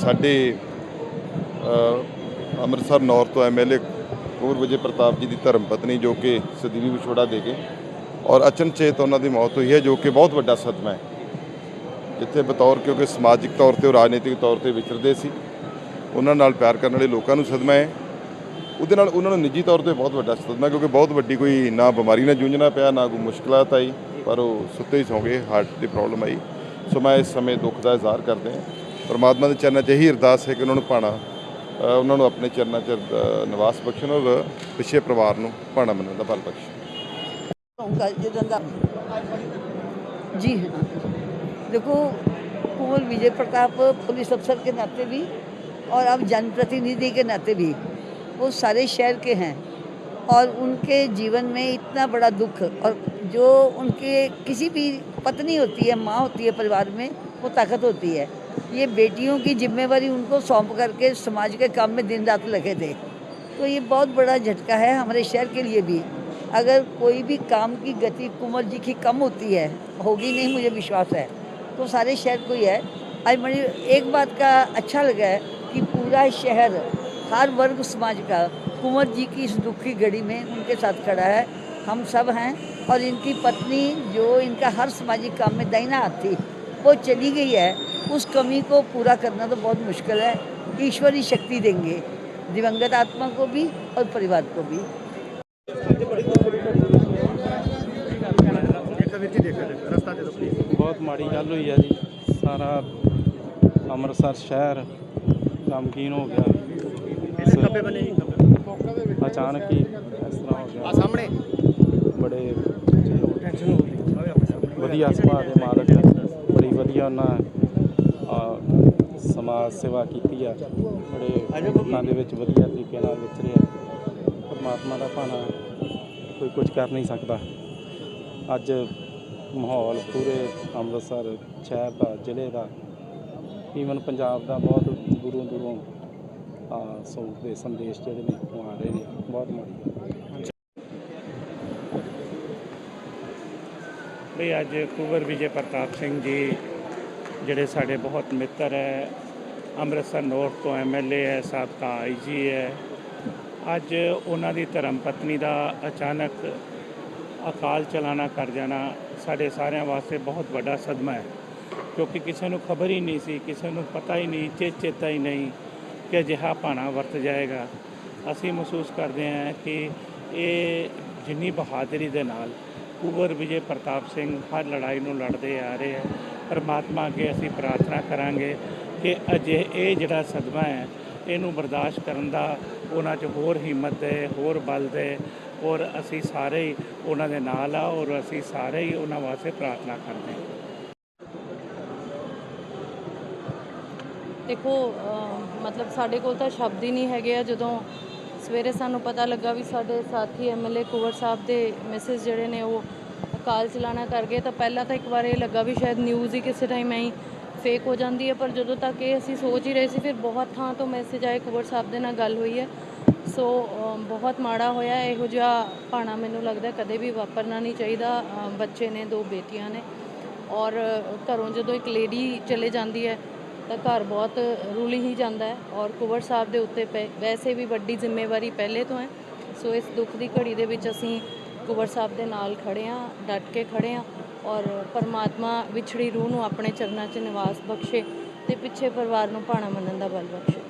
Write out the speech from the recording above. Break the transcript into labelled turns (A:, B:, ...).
A: ਸਾਡੇ ਅੰਮ੍ਰਿਤਸਰ ਨੌਰ ਤੋਂ ਐਮਐਲਏ ਕੂਰ ਵਿਜੇ ਪ੍ਰਤਾਪ ਜੀ ਦੀ ਧਰਮ ਪਤਨੀ ਜੋ ਕਿ ਸਦੀਵੀ ਵਿਛੋੜਾ ਦੇ ਗਏ ਔਰ ਅਚਨਚੇਤ ਉਹਨਾਂ ਦੀ ਮੌਤ ਹੋਈ ਹੈ, ਜੋ ਕਿ ਬਹੁਤ ਵੱਡਾ ਸਦਮਾ ਹੈ, ਜਿੱਥੇ ਬਤੌਰ ਕਿਉਂਕਿ ਸਮਾਜਿਕ ਤੌਰ ਤੇ ਉਹ ਰਾਜਨੀਤਿਕ ਤੌਰ ਤੇ ਵਿਚਰਦੇ ਸੀ, ਉਹਨਾਂ ਨਾਲ ਪਿਆਰ ਕਰਨ ਵਾਲੇ ਲੋਕਾਂ ਨੂੰ ਸਦਮਾ ਹੈ। ਉਹਦੇ ਨਾਲ ਉਹਨਾਂ ਨੂੰ ਨਿੱਜੀ ਤੌਰ ਤੇ ਬਹੁਤ ਵੱਡਾ ਸਦਮਾ ਕਿਉਂਕਿ ਬਹੁਤ ਵੱਡੀ ਕੋਈ ਨਾ ਬਿਮਾਰੀ ਨਾਲ ਜੂਝਣਾ ਪਿਆ, ਨਾ ਕੋਈ ਮੁਸ਼ਕਲਾਤ ਆਈ, ਪਰ ਉਹ ਸੁੱਤੇ ਹੀ ਸੌਂ ਗਏ ਹਾਰਟ ਦੀ ਪ੍ਰੋਬਲਮ ਆਈ। ਸੋ ਮੈਂ ਇਸ ਸਮੇਂ ਦੁੱਖ ਦਾ ਇਜ਼ਹਾਰ ਕਰਦੇ ਹਾਂ। ਪਰਮਾਤਮਾ ਦੇ ਚਰਨਾਂ 'ਚ ਇਹੀ ਅਰਦਾਸ ਹੈ ਕਿ ਉਹਨਾਂ ਨੂੰ ਭਾਣਾ ਅ, ਉਹਨਾਂ ਨੂੰ ਆਪਣੇ ਚਰਨਾਂ 'ਚ ਅ, ਨਿਵਾਸ ਬਖਸ਼ਣ ਔਰ ਪਿੱਛੇ ਪਰਿਵਾਰ ਨੂੰ ਭਾਣਾ ਮੰਨਣ ਦਾ ਬਲ ਬਖਸ਼ਣ
B: होगा जितेंद्र जी हाँ देखो कुंवर विजय प्रताप पुलिस अफसर के नाते भी और अब जनप्रतिनिधि के नाते भी वो सारे शहर के हैं और उनके जीवन में इतना बड़ा दुख और जो उनके किसी भी पत्नी होती है माँ होती है परिवार में वो ताकत होती है ये बेटियों की जिम्मेवारी उनको सौंप करके समाज के काम में दिन रात लगे थे। तो ये बहुत बड़ा झटका है हमारे शहर के लिए भी। अगर कोई भी काम की गति कुंवर जी की कम होती है, होगी नहीं मुझे विश्वास है। तो सारे शहर को ही है। आज मुझे एक बात का अच्छा लगा है कि पूरा शहर, हर वर्ग समाज का कुंवर जी की इस दुख की घड़ी में उनके साथ खड़ा है। हम सब हैं और इनकी पत्नी जो इनका हर सामाजिक काम में दाहिना हाथ थी वो चली गई है उस कमी को पूरा करना तो बहुत मुश्किल है ईश्वर ही शक्ति देंगे दिवंगत आत्मा को भी और परिवार को भी
C: ਬਹੁਤ ਮਾੜੀ ਗੱਲ ਹੋਈ ਆ ਜੀ ਸਾਰਾ ਅੰਮ੍ਰਿਤਸਰ ਸ਼ਹਿਰ ਗਮਗੀਨ ਹੋ ਗਿਆ
D: ਖੱਬੇ ਬੰਨੇ ਜੀ
C: ਅਚਾਨਕ ਹੀ ਇਸ ਤਰ੍ਹਾਂ ਹੋ ਗਿਆ
D: ਆ ਸਾਹਮਣੇ
C: ਬੜੇ ਵਧੀਆ ਸੁਭਾਅ ਦੇ ਮਾਲਕ ਬੜੀ ਵਧੀਆ ਉਹਨਾਂ ਆ, ਸਮਾਜ ਸੇਵਾ ਕੀਤੀ ਆ। ਬੜੇ ਲੋਕਾਂ ਦੇ ਵਿੱਚ ਵਧੀਆ ਤਰੀਕੇ ਨਾਲ ਵਿਚਰਿਆ ਪਰਮਾਤਮਾ ਦਾ ਭਾਣਾ ਕੋਈ ਕੁਝ ਕਰ ਨਹੀਂ ਸਕਦਾ। ਅੱਜ ਮਾਹੌਲ ਪੂਰੇ ਅੰਮ੍ਰਿਤਸਰ ਸ਼ਹਿਰ ਦਾ ਜ਼ਿਲ੍ਹੇ ਦਾ ਈਵਨ ਪੰਜਾਬ ਦਾ ਬਹੁਤ ਦੂਰੋਂ ਦੂਰੋਂ ਆ ਸੋਚ ਦੇ ਸੰਦੇਸ਼ ਜਿਹੜੇ ਨੇ ਉਹ ਆ ਰਹੇ ਨੇ। ਬਹੁਤ ਮਾੜੀ।
E: ਵੀ ਅੱਜ ਕੁੰਵਰ ਵਿਜੇ ਪ੍ਰਤਾਪ ਸਿੰਘ ਜੀ ਜਿਹੜੇ ਸਾਡੇ ਬਹੁਤ ਮਿੱਤਰ ਹੈ, ਅੰਮ੍ਰਿਤਸਰ ਨੌਰਥ ਤੋਂ ਐਮਐਲਏ ਹੈ, ਸਾਬਕਾ ਆਈਜੀ ਹੈ। ਅੱਜ ਉਹਨਾਂ ਦੀ ਧਰਮ ਪਤਨੀ ਦਾ ਅਚਾਨਕ ਅਕਾਲ ਚਲਾਣਾ ਕਰ ਜਾਣਾ ਸਾਡੇ ਸਾਰਿਆਂ ਵਾਸਤੇ ਬਹੁਤ ਵੱਡਾ ਸਦਮਾ ਹੈ। ਕਿਉਂਕਿ ਕਿਸੇ ਨੂੰ ਖਬਰ ਹੀ ਨਹੀਂ ਸੀ, ਕਿਸੇ ਨੂੰ ਪਤਾ ਹੀ ਨਹੀਂ, ਚੇ ਚੇਤਾ ਹੀ ਨਹੀਂ ਕਿ ਅਜਿਹਾ ਭਾਣਾ ਵਰਤ ਜਾਏਗਾ। ਅਸੀਂ ਮਹਿਸੂਸ ਕਰਦੇ ਹਾਂ ਕਿ ਇਹ ਜਿੰਨੀ ਬਹਾਦਰੀ ਦੇ ਨਾਲ ਕੁੰਵਰ ਵਿਜੇ ਪ੍ਰਤਾਪ ਸਿੰਘ ਹਰ ਲੜਾਈ ਨੂੰ ਲੜਦੇ ਆ ਰਹੇ ਹੈ ਪਰਮਾਤਮਾ ਅੱਗੇ ਅਸੀਂ ਪ੍ਰਾਰਥਨਾ ਕਰਾਂਗੇ ਕਿ ਅਜੇ ਇਹ ਜਿਹੜਾ ਸਦਮਾ ਹੈ, ਇਹਨੂੰ ਬਰਦਾਸ਼ਤ ਕਰਨ ਦਾ ਉਹਨਾਂ 'ਚ ਹੋਰ ਹਿੰਮਤ ਦੇ ਹੋਰ ਬਲ ਦੇ ਔਰ ਅਸੀਂ ਸਾਰੇ ਹੀ ਉਹਨਾਂ ਦੇ ਨਾਲ ਆ ਔਰ ਅਸੀਂ ਸਾਰੇ ਹੀ ਉਹਨਾਂ ਵਾਸਤੇ ਪ੍ਰਾਰਥਨਾ ਕਰਦੇ ਹਾਂ।
F: ਦੇਖੋ ਮਤਲਬ ਸਾਡੇ ਕੋਲ ਤਾਂ ਸ਼ਬਦ ਹੀ ਨਹੀਂ ਹੈਗੇ ਆ ਜਦੋਂ ਸਵੇਰੇ ਸਾਨੂੰ ਪਤਾ ਲੱਗਾ ਵੀ ਸਾਡੇ ਸਾਥੀ ਐਮਐਲਏ ਕੁਵਰ ਸਾਹਿਬ ਦੇ ਮੈਸੇਜ ਜਿਹੜੇ ਨੇ ਉਹ ਕਾਲ ਚਲਾਣਾ ਕਰ ਗਏ ਤਾਂ ਪਹਿਲਾਂ ਤਾਂ ਇੱਕ ਵਾਰ ਇਹ ਲੱਗਾ ਵੀ ਸ਼ਾਇਦ ਨਿਊਜ਼ ਹੀ ਕਿਸੇ ਟਾਈਮ ਐਂ ਫੇਕ ਹੋ ਜਾਂਦੀ ਹੈ, ਪਰ ਜਦੋਂ ਤੱਕ ਇਹ ਅਸੀਂ ਸੋਚ ਹੀ ਰਹੇ ਸੀ, ਫਿਰ ਬਹੁਤ ਥਾਂ ਤੋਂ ਮੈਸੇਜ ਆਏ, ਕੁਵਰ ਸਾਹਿਬ ਦੇ ਨਾਲ ਗੱਲ ਹੋਈ ਹੈ। ਸੋ ਬਹੁਤ ਮਾੜਾ ਹੋਇਆ, ਇਹੋ ਜਿਹਾ ਭਾਣਾ ਮੈਨੂੰ ਲੱਗਦਾ ਕਦੇ ਵੀ ਵਾਪਰਨਾ ਨਹੀਂ ਚਾਹੀਦਾ। ਬੱਚੇ ਨੇ, ਦੋ ਬੇਟੀਆਂ ਨੇ ਔਰ ਘਰੋਂ ਜਦੋਂ ਇੱਕ ਲੇਡੀ ਚਲੇ ਜਾਂਦੀ ਹੈ ਤਾਂ ਘਰ ਬਹੁਤ ਰੁਲੀ ਹੀ ਜਾਂਦਾ ਹੈ ਔਰ ਕੁਵਰ ਸਾਹਿਬ ਦੇ ਉੱਤੇ ਪੈ- ਵੈਸੇ ਵੀ ਵੱਡੀ ਜ਼ਿੰਮੇਵਾਰੀ ਪਹਿਲੇ ਤੋਂ ਹੈ। ਸੋ ਇਸ ਦੁੱਖ ਦੀ ਘੜੀ ਦੇ ਵਿੱਚ ਅਸੀਂ ਕੁਵਰ ਸਾਹਿਬ ਦੇ ਨਾਲ ਖੜੇ ਹਾਂ, ਡਟ ਕੇ ਖੜੇ ਹਾਂ ਔਰ ਪਰਮਾਤਮਾ ਵਿਛੜੀ ਰੂਹ ਨੂੰ ਆਪਣੇ ਚਰਨਾਂ 'ਚ ਨਿਵਾਸ ਬਖਸ਼ੇ ਤੇ ਪਿੱਛੇ ਪਰਿਵਾਰ ਨੂੰ ਭਾਣਾ ਮੰਨਣ ਦਾ ਬਲ ਬਖਸ਼ੇ।